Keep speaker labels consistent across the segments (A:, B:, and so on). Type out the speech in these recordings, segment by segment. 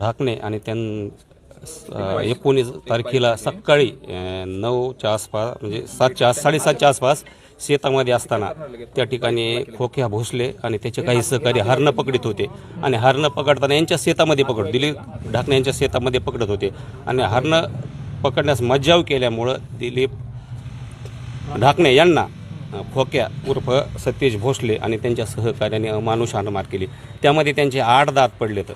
A: ढाकणे आणि त्यां एकोणीस तारखेला सकाळी नऊच्या आसपास म्हणजे सातच्या आस साडेसातच्या आसपास शेतामध्ये असताना त्या ठिकाणी खोक्या भोसले आणि त्याचे काही सहकारी हरणं पकडत होते. आणि हरणं पकडताना यांच्या शेतामध्ये पकड दिलीप ढाकणे यांच्या शेतामध्ये पकडत होते. आणि हरणं पकडण्यास मज्जाव केल्यामुळं दिलीप ढाकणे यांना खोक्या उर्फ सतीश भोसले आणि त्यांच्या सहकार्याने अमानुष हाणमार केली. त्यामध्ये त्यांचे आठ दात पडलेत.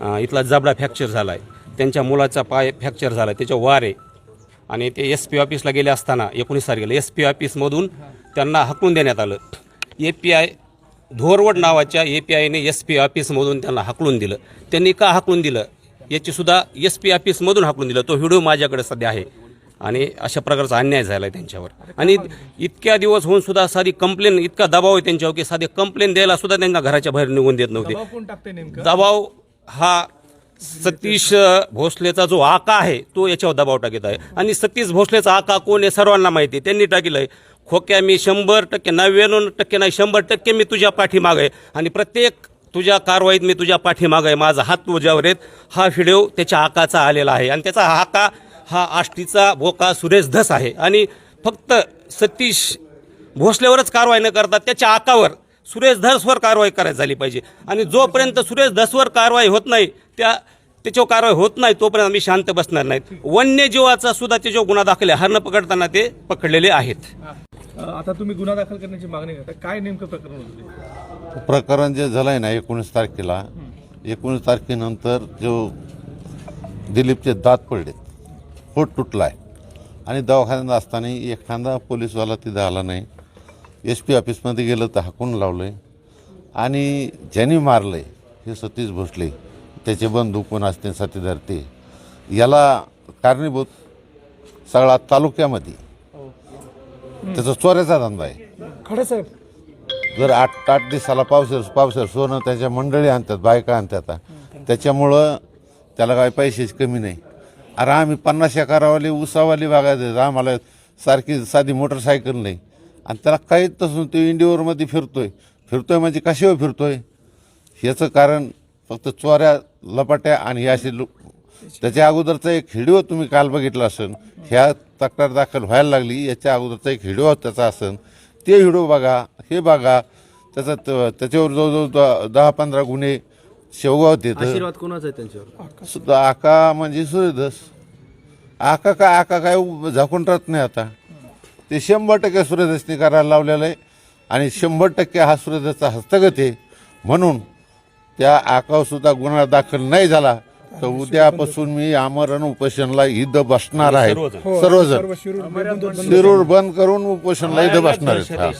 A: इथला जबडा फ्रॅक्चर झाला आहे त्यांच्या मुलाचा पाय फ्रॅक्चर झाला त्याच्या वारे. आणि ते एस पी ऑफिसला गेले असताना एकोणीस तारखेला एस पी ऑफिसमधून त्यांना हकलून देण्यात आलं. ए पी आय धोरवड नावाच्या ए पी आयने एस पी ऑफिसमधून त्यांना हकलून दिलं. त्यांनी का हकलून दिलं? याची सुद्धा एस पी ऑफिसमधून हाकलून दिलं. तो व्हिडिओ माझ्याकडे सध्या आहे. आणि अशा प्रकारचा अन्याय झाला आहे त्यांच्यावर. आणि इतक्या दिवस होऊन सुद्धा साधी कंप्लेन इतका दबाव आहे त्यांच्यावर की साधी कंप्लेन द्यायला सुद्धा त्यांना घराच्या बाहेर निघून देत नव्हते.
B: दबाव
A: हा सतीश भोसलेचा जो आका आहे तो याच्यावर दबाव टाकीत आहे. आणि सतीश भोसलेचा आका कोण आहे सर्वांना माहिती आहे. त्यांनी टाकलं आहे खोक्या मी शंभर टक्के नव्याण्णव टक्के नाही शंभर टक्के मी तुझ्या पाठीमाग आहे. आणि प्रत्येक तुझ्या कारवाईत मी तुझ्या पाठीमाग आहे. माझा हात तुझ्यावर आहेत हा व्हिडिओ त्याच्या आकाचा आलेला आहे. आणि त्याचा आका हा आष्टीचा भोका सुरेश धस आहे. आणि फक्त सतीश भोसलेवरच कारवाई न करता त्याच्या आकावर सुरेश धसवर कारवाई करायची झाली पाहिजे. आणि जोपर्यंत सुरेश धसवर कारवाई होत नाही त्या त्याच्यावर कारवाई होत नाही तोपर्यंत आम्ही शांत बसणार नाहीत. वन्यजीवाचा सुद्धा त्याच्यावर गुन्हा दाखल आहे हरणं पकडताना ते पकडलेले आहेत.
B: आता तुम्ही गुन्हा दाखल करण्याची मागणी करता. काय नेमकं प्रकरण होतं?
C: प्रकरण जे झालं आहे ना एकोणीस तारखेला एकोणीस तारखेनंतर जो दिलीपचे दात पडलेत पोट तुटला आहे आणि दवाखान्यात असताना एखादा पोलीसवाला तिथं आला नाही. एस पी ऑफिसमध्ये गेलं तर हाकून लावलं आहे आणि ज्यांनी मारलं आहे हे सतीश भोसले त्याचे बंधू कोण असते साथीदार ते याला कारणीभूत सगळा तालुक्यामध्ये. त्याचा चोऱ्याचा धंदा आहे.
B: खडे साहेब.
C: जर आठ आठ दिवसाला पावसर पावसर सोनं त्याच्या मंडळी आणतात बायका आणतात. त्याच्यामुळं त्याला काही पैशाची कमी नाही. अरे आम्ही पन्नास एकरावाली उसावाली बागायत आम्हाला सारखी साधी मोटरसायकल नाही. आणि त्याला काहीच तसून तो इंडिओरमध्ये फिरतोय. फिरतोय म्हणजे कशावर फिरतोय? ह्याचं कारण फक्त चोऱ्या लपाट्या आणि हे असे त्याच्या अगोदरचा एक व्हिडिओ तुम्ही काल बघितला असेल ह्या तक्रार दाखल व्हायला लागली याच्या अगोदरचा एक व्हिडिओ त्याचा असेल ते व्हिडिओ बघा हे बघा त्याचा त्याच्यावर जवळजवळ द- दहा पंधरा गुन्हे शेवगाव येतं
D: आशीर्वाद कोणाचा आहे त्यांच्यावर?
C: सुद्धा आका म्हणजे सूर्यदास आका काय आका काय झाकून राहत नाही आता. ते शंभर टक्के सूर्यदासने करायला लावलेलं आहे. आणि शंभर टक्के हा सूर्यदासचा हस्तगत आहे. म्हणून त्या आकावर सुद्धा गुन्हा दाखल नाही झाला तर उद्यापासून मी आमरण उपोषणला इथं बसणार आहे. सर्वजण.
B: सर्व
C: शिरूर बंद करून उपोषणला इथं बसणार आहेत. हा.